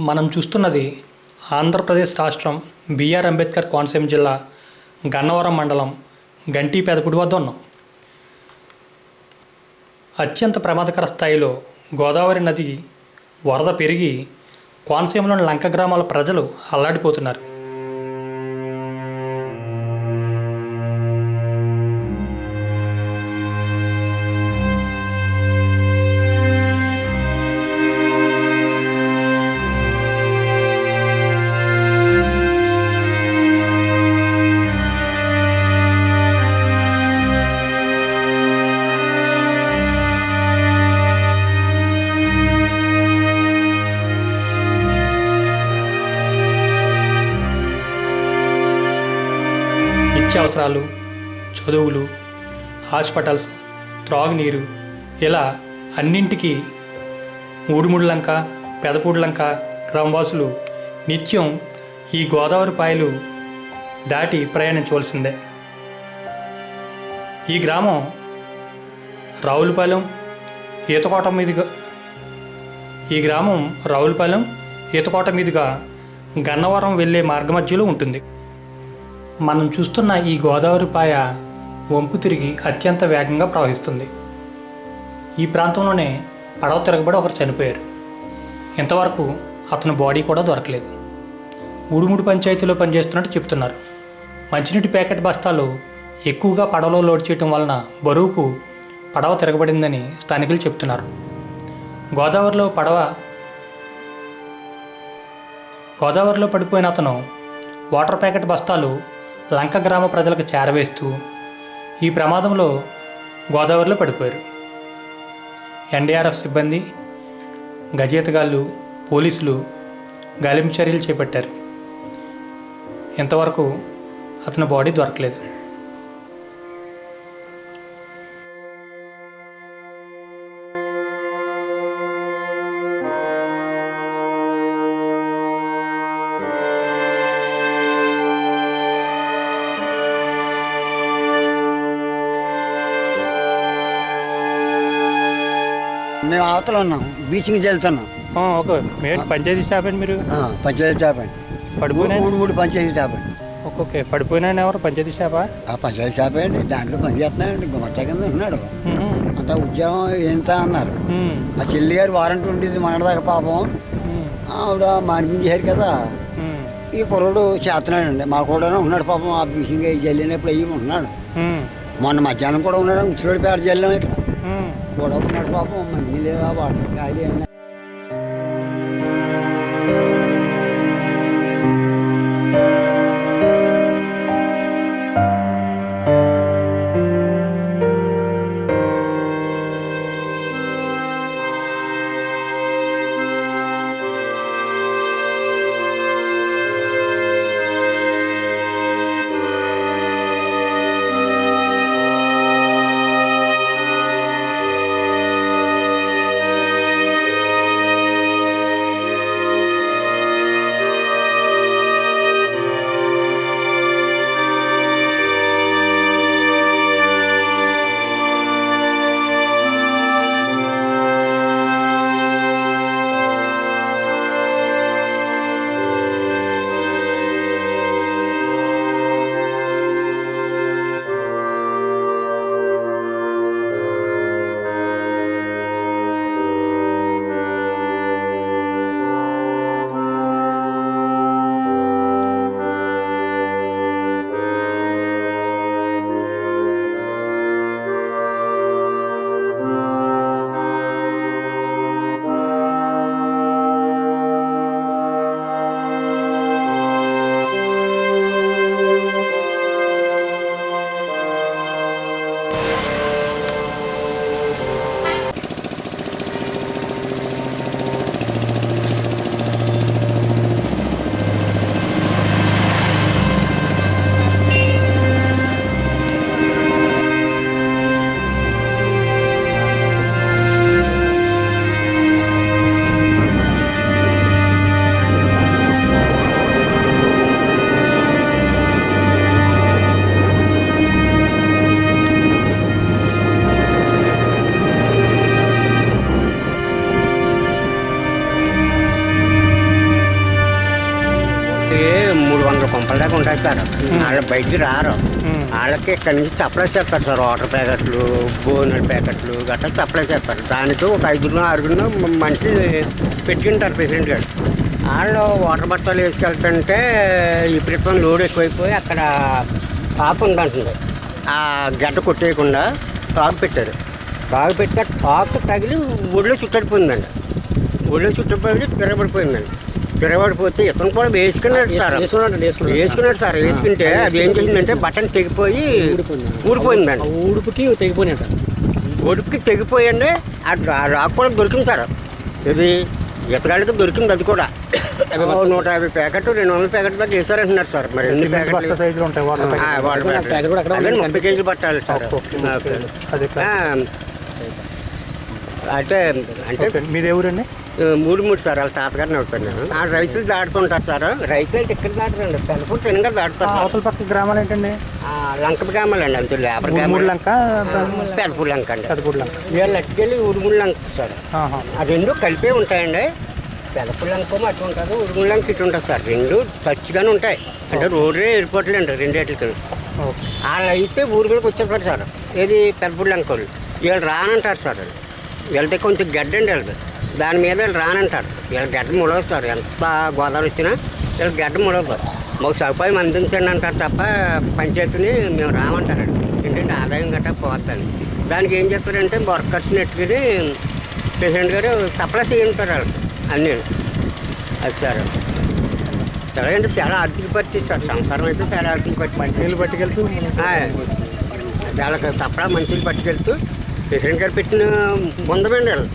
మనం చూస్తున్నది ఆంధ్రప్రదేశ్ రాష్ట్రం బిఆర్ అంబేద్కర్ కోనసీమ జిల్లా గన్నవరం మండలం గంటి పెదపుడి వద్ద ఉన్నాం. అత్యంత ప్రమాదకర స్థాయిలో గోదావరి నది వరద పెరిగి కోనసీమలోని లంక గ్రామాల ప్రజలు అల్లాడిపోతున్నారు. చదువులు హాస్పిటల్స్ త్రాగునీరు ఇలా అన్నింటికీ మూడుమూడు లంక పెదపూడి లంక గ్రామవాసులు నిత్యం ఈ గోదావరి పాయలు దాటి ప్రయాణించవలసిందే. ఈ గ్రామం రావులపాలెం ఈతకోట మీదుగా ఈ గ్రామం రావులపాలెం ఈతకోట మీదుగా గన్నవరం వెళ్ళే మార్గమధ్యలో ఉంటుంది. మనం చూస్తున్న ఈ గోదావరి పాయ వంపు తిరిగి అత్యంత వేగంగా ప్రవహిస్తుంది. ఈ ప్రాంతంలోనే పడవ తిరగబడి ఒకరు చనిపోయారు. ఇంతవరకు అతని బాడీ కూడా దొరకలేదు. ఉడుముడు పంచాయతీలో పనిచేస్తున్నట్టు చెప్తున్నారు. మంచినీటి ప్యాకెట్ బస్తాలు ఎక్కువగా పడవలో లోడ్ చేయటం వలన బరువుకు పడవ తిరగబడిందని స్థానికులు చెప్తున్నారు. గోదావరిలో పడవ గోదావరిలో పడిపోయిన అతను వాటర్ ప్యాకెట్ బస్తాలు లంక గ్రామ ప్రజలకు చేరవేస్తూ ఈ ప్రమాదంలో గోదావరిలో పడిపోయారు. ఎన్డీఆర్ఎఫ్ సిబ్బంది గజేతగాళ్ళు పోలీసులు గాలింపు చర్యలు చేపట్టారు. ఇంతవరకు అతని బాడీ దొరకలేదు. మేము అవతల ఉన్నాం. బీచింగ్ వెళ్తున్నాం. ఓకే. మీరు పంచాయతీ స్టాఫ్ అండి మీరు? పంచాయతీ స్టాఫ్ అండి. పడిపోయినా మూడు మూడు పంచాయతీ స్టాఫ్ అండి. ఓకే పడిపోయినా ఎవరు? పంచాయతీ స్టాఫా? ఆ పంచాయతీ స్టాఫ్ అండి. దాంట్లో పని చేస్తున్నాడండి. గుమస్తా కింద ఉన్నాడు. అంత ఉద్యోగం ఎంత అన్నారు. ఆ చెల్లి గారు వారంటీ ఉండేది మనదాకా పాపం. ఆవిడ మానిపించారు కదా. ఈ కుర్రోడు చేస్తున్నాడండి. మా కూడా ఉన్నాడు పాపం. ఆ బీచింగ్ జల్లినప్పుడు అయ్యి ఉంటున్నాడు మొన్న మధ్యాహ్నం కూడా ఉన్నాడు. ఉచ్చిరోడి పేట జల్లాం ఇక్కడ. కూడా ఉన్నాడు పాపం మంచి లేవా వాటర్ ఖాళీ అయినా సార్ వాళ్ళు బయటికి రారు. వాళ్ళకి ఇక్కడి నుంచి సప్లై చేస్తారు సార్ వాటర్ ప్యాకెట్లు బోనెల ప్యాకెట్లు గట్రా సప్లై చేస్తారు. దానికి ఒక ఐదుగురు ఆరుగురు మనిషి పెట్టుకుంటారు ప్రెసిడెంట్ గారు వాళ్ళు వాటర్ బట్టాలు వేసుకెళ్తుంటే ఈ ప్రభుత్వం లోడ్ ఎక్కువైపోయి అక్కడ టాప్ ఉందంటుంది. ఆ గడ్డ కొట్టేయకుండా టాప్ పెట్టారు. టాప్ పెడితే టాప్ తగిలి ఒడిలో చుట్టడిపోయిందండి. ఒడిలో చుట్టడిపోయి తిరగబడిపోయిందండి. తిరగబడిపోతే ఇతను కూడా వేసుకున్నాడు సార్. వేసుకున్నాడు సార్ వేసుకుంటే అది ఏం చేసిందంటే బటన్ తెగిపోయి ఊడిపోయిందండి. ఊడుపుకి తెగిపోయినట్ట ఒడుపుకి తెగిపోయండి ఆ రాక్ కూడా దొరికింది సార్. ఇది ఇతగాడికి దొరికింది అది కూడా. నూట యాభై ప్యాకెట్ రెండు వందల ప్యాకెట్ దాకా వేసారంటున్నారు సార్. మరి ఎన్ని ప్యాకెట్లు? ముప్పై కేజీలు పట్టాలి సార్. ఆ, అంటే మీది ఎవరండి మూడు మూడు సార్ వాళ్ళ తాతగారిని అవుతాను నేను ఆ రైతులు దాటుతుంటారు సార్. రైతులు అయితే ఇక్కడ దాటరండి. పెళ్ళపూర్ తినగా దాటుతారు. అవతల పక్క గ్రామాలు ఏంటండి? ఆ, లంక గ్రామాలండి అంతే లేబర్ గ్రామాలు. లంక పెద్దపూర్ లంక అండి. పెద్దపూడి లంక. వీళ్ళు అట్టుకెళ్ళి ఉరుముడు లంక సార్. ఆ రెండు కలిపే ఉంటాయండి. పెదపుల్ లంక అటు ఉంటుంది ఉరుముడు లంక ఇటు ఉంటుంది సార్. రెండు టచ్గానే ఉంటాయి. అంటే రోడ్డే ఎయిర్పోర్ట్లు అండి రెండేటికి. ఓకే. వాళ్ళు అయితే ఊరి మీదకి వచ్చేస్తారు సార్. ఏది పెదపుల్ లంక వాళ్ళు. వీళ్ళు రానంటారు సార్. వాళ్ళు. వెళ్తే కొంచెం గడ్డ అండి వీళ్ళకి దాని మీద వీళ్ళు రానంటారు. వీళ్ళ గడ్డ ముడవదు సార్ ఎంత గోదావరి వచ్చినా వీళ్ళ గడ్డ ముడవదు. మాకు సదుపాయం అందించండి అంటారు తప్ప పంచాయతీని మేము రామంటారండి. ఏంటంటే ఆదాయం గట్టా పోద్దని దానికి ఏం చెప్తారంటే వర్కర్స్ నెట్టుకుని పేషెంట్ గారు సప్లై చేయంటారు వాళ్ళకి అన్నీ. అది సార్. ఎలాగంటే చాలా ఆర్థిక పరిస్థితి సార్. సంసారం అయితే చాలా ఆర్థిక పరిస్థితి. నీళ్ళు పట్టుకెళ్తూ వాళ్ళకి చప్పడా మంచిలు పట్టుకెళ్తూ ప్రెసిడెంట్ గారు పెట్టిన బొందమండి వాళ్ళు.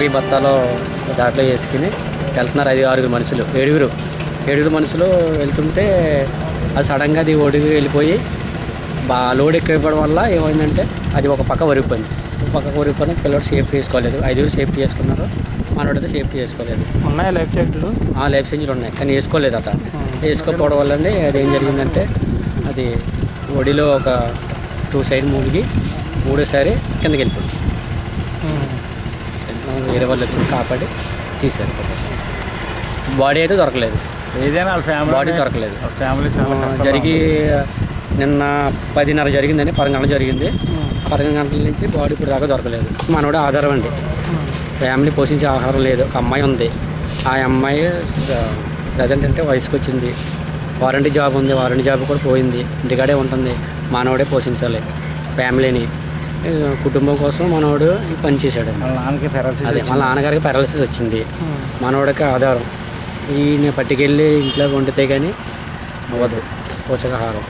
యాభై బత్తాలో దాంట్లో వేసుకుని వెళ్తున్నారు ఐదు ఆరుగురు మనుషులు ఏడుగురు. ఏడుగురు మనుషులు వెళ్తుంటే అది సడన్గా అది ఒడిగి వెళ్ళిపోయి బా లోడ్ ఎక్కువైపోవడం వల్ల ఏమైందంటే అది ఒక పక్క వరిగిపోయింది ఒక పక్క వరిగిపోయిన పిల్లడు సేఫ్టీ చేసుకోలేదు. ఐదుగురు సేఫ్టీ చేసుకున్నారు. మనోడైతే సేఫ్టీ చేసుకోలేదు. ఉన్నాయా లైఫ్ జాకెట్లు? ఆ లైఫ్ సెంచరీ ఉన్నాయి. కానీ వేసుకోలేదు అట. వేసుకోకపోవడం వల్ల అది ఏం జరిగిందంటే అది ఒడిలో ఒక టూ సైడ్ మూడికి మూడోసారి కిందకి వెళ్ళిపోయింది. వేరే వాళ్ళు వచ్చి కాపాడి తీశారు. బాడీ అయితే దొరకలేదు. ఏదైనా వాళ్ళ ఫ్యామిలీ బాడీ దొరకలేదు. ఫ్యామిలీ జరిగి నిన్న పదిన్నర జరిగిందండి పది గంటలు జరిగింది. పదకొండు గంటల నుంచి బాడీ ఇప్పుడు దాకా దొరకలేదు. మనోడు ఆధారం అండి. ఫ్యామిలీ పోషించే ఆహారం లేదు. ఒక అమ్మాయి ఉంది. ఆ అమ్మాయి ప్రజెంట్ అంటే వయసుకు వచ్చింది. వారంటీ జాబ్ ఉంది. వారంటీ జాబ్ కూడా పోయింది. ఇంటికాడే ఉంటుంది. మానవుడే పోషించాలి. ఫ్యామిలీని. కుటుంబం కోసం మనోడు ఈ పని చేశాడు. అదే వాళ్ళ నాన్నగారికి పారాలసిస్ వచ్చింది. మనోడికి ఆధారం. ఈయన పట్టుకెళ్ళి ఇంట్లో వండితే కానీ అవ్వదు. పోషకాహారం.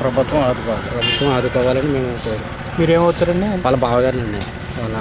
ప్రభుత్వం ఆదుకోవాలి. ప్రభుత్వం ఆదుకోవాలని మేము కోరు మీరేమవుతారండి వాళ్ళ బావగారులండి వాళ్ళ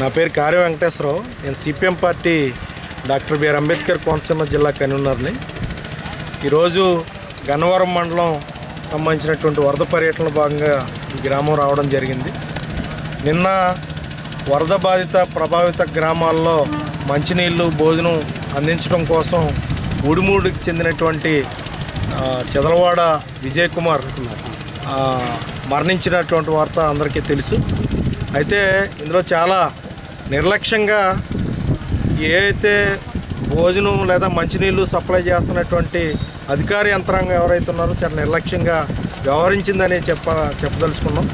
నా పేరు కార్య వెంకటేశ్వరరావు. నేను CPM party doctor B R Ambedkar Konaseema జిల్లా కన్వీనర్ని. ఈరోజు గన్నవరం మండలం సంబంధించినటువంటి వరద పర్యటనలో భాగంగా ఈ గ్రామం రావడం జరిగింది. నిన్న వరద బాధిత ప్రభావిత గ్రామాల్లో మంచినీళ్ళు భోజనం అందించడం కోసం ఉడిమూడికి చెందినటువంటి చెదలవాడ విజయ్ కుమార్ మరణించినటువంటి వార్త అందరికీ తెలుసు. అయితే ఇందులో చాలా నిర్లక్ష్యంగా ఏదైతే భోజనం లేదా మంచినీళ్ళు సప్లై చేస్తున్నటువంటి అధికార యంత్రాంగం ఎవరైతే ఉన్నారో చాలా నిర్లక్ష్యంగా వ్యవహరించిందని చెప్ప చెప్పదలుచుకున్నాం.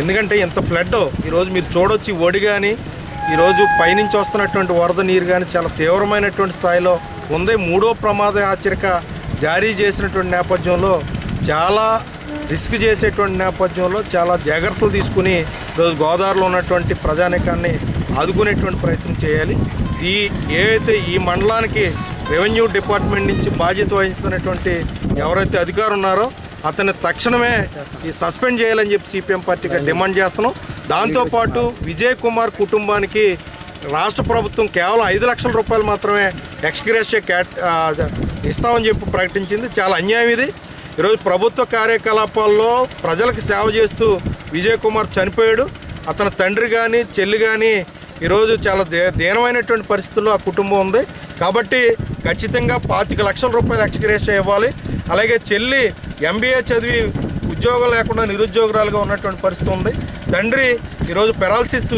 ఎందుకంటే ఇంత ఫ్లడ్ ఈరోజు మీరు చూడొచ్చు ఒడి కానీ ఈరోజు పైనుంచి వస్తున్నటువంటి వరద నీరు కానీ చాలా తీవ్రమైనటువంటి స్థాయిలో ఉంది. మూడో ప్రమాద హెచ్చరిక జారీ చేసినటువంటి నేపథ్యంలో చాలా రిస్క్ చేసేటువంటి నేపథ్యంలో చాలా జాగ్రత్తలు తీసుకుని ఈరోజు గోదావరిలో ఉన్నటువంటి ప్రజానికాన్ని ఆదుకునేటువంటి ప్రయత్నం చేయాలి. ఈ ఏదైతే ఈ మండలానికి రెవెన్యూ డిపార్ట్మెంట్ నుంచి బాధ్యత వహిస్తున్నటువంటి ఎవరైతే అధికారులు ఉన్నారో అతన్ని తక్షణమే ఈ సస్పెండ్ చేయాలని చెప్పి సిపిఎం పార్టీగా డిమాండ్ చేస్తున్నాం. దాంతోపాటు విజయ్ కుమార్ కుటుంబానికి రాష్ట్ర ప్రభుత్వం కేవలం ఐదు లక్షల రూపాయలు మాత్రమే ఎక్స్గ్రేషియా క్యాట్ ఇస్తామని చెప్పి ప్రకటించింది. చాలా అన్యాయం ఇది. ఈరోజు ప్రభుత్వ కార్యకలాపాల్లో ప్రజలకు సేవ చేస్తూ విజయ్ కుమార్ చనిపోయాడు. అతని తండ్రి కానీ చెల్లి కానీ ఈరోజు చాలా దే దీనమైనటువంటి పరిస్థితుల్లో ఆ కుటుంబం ఉంది. కాబట్టి ఖచ్చితంగా పాతిక లక్షల రూపాయలు ఎక్స్గ్రేషియా ఇవ్వాలి. అలాగే చెల్లి ఎంబీఏ చదివి ఉద్యోగం లేకుండా నిరుద్యోగురాలుగా ఉన్నటువంటి పరిస్థితి ఉంది. తండ్రి ఈరోజు పెరాలసిస్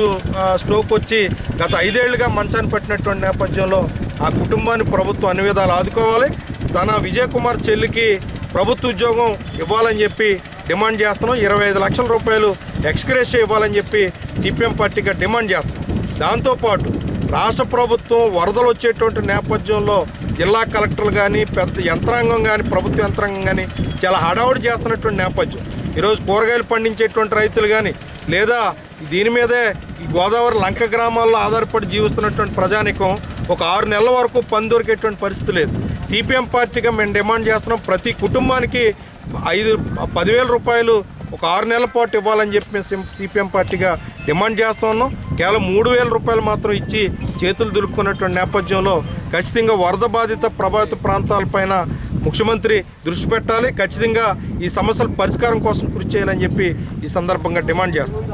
స్ట్రోక్ వచ్చి గత ఐదేళ్ళుగా మంచాన్ని పట్టినటువంటి నేపథ్యంలో ఆ కుటుంబాన్ని ప్రభుత్వం అన్ని విధాలు ఆదుకోవాలి. తన విజయ్ కుమార్ చెల్లికి ప్రభుత్వ ఉద్యోగం ఇవ్వాలని చెప్పి డిమాండ్ చేస్తున్నాం. ఇరవై ఐదు లక్షల రూపాయలు ఎక్స్గ్రేషియా ఇవ్వాలని చెప్పి సిపిఎం పార్టీగా డిమాండ్ చేస్తున్నాం. దాంతోపాటు రాష్ట్ర ప్రభుత్వం వరదలు వచ్చేటువంటి నేపథ్యంలో జిల్లా కలెక్టర్లు కానీ పెద్ద యంత్రాంగం కానీ ప్రభుత్వ యంత్రాంగం కానీ చాలా హడావుడి చేస్తున్నటువంటి నేపథ్యం. ఈరోజు కూరగాయలు పండించేటువంటి రైతులు కానీ లేదా దీని మీదే ఈ గోదావరి లంక గ్రామాల్లో ఆధారపడి జీవిస్తున్నటువంటి ప్రజానికం ఒక ఆరు నెలల వరకు పని దొరికేటువంటి పరిస్థితి లేదు. సిపిఎం పార్టీగా మేము డిమాండ్ చేస్తున్నాం. ప్రతి కుటుంబానికి ఐదు పదివేల రూపాయలు ఒక ఆరు నెలల పాటు ఇవ్వాలని చెప్పి మేము సిపిఎం పార్టీగా డిమాండ్ చేస్తూ ఉన్నాం. కేవలం మూడు వేల రూపాయలు మాత్రం ఇచ్చి చేతులు దులుపుకున్నటువంటి నేపథ్యంలో ఖచ్చితంగా వరద బాధిత ప్రభావిత ప్రాంతాలపైన ముఖ్యమంత్రి దృష్టి పెట్టాలి. ఖచ్చితంగా ఈ సమస్యల పరిష్కారం కోసం కృషి చేయాలని చెప్పి ఈ సందర్భంగా డిమాండ్ చేస్తాం.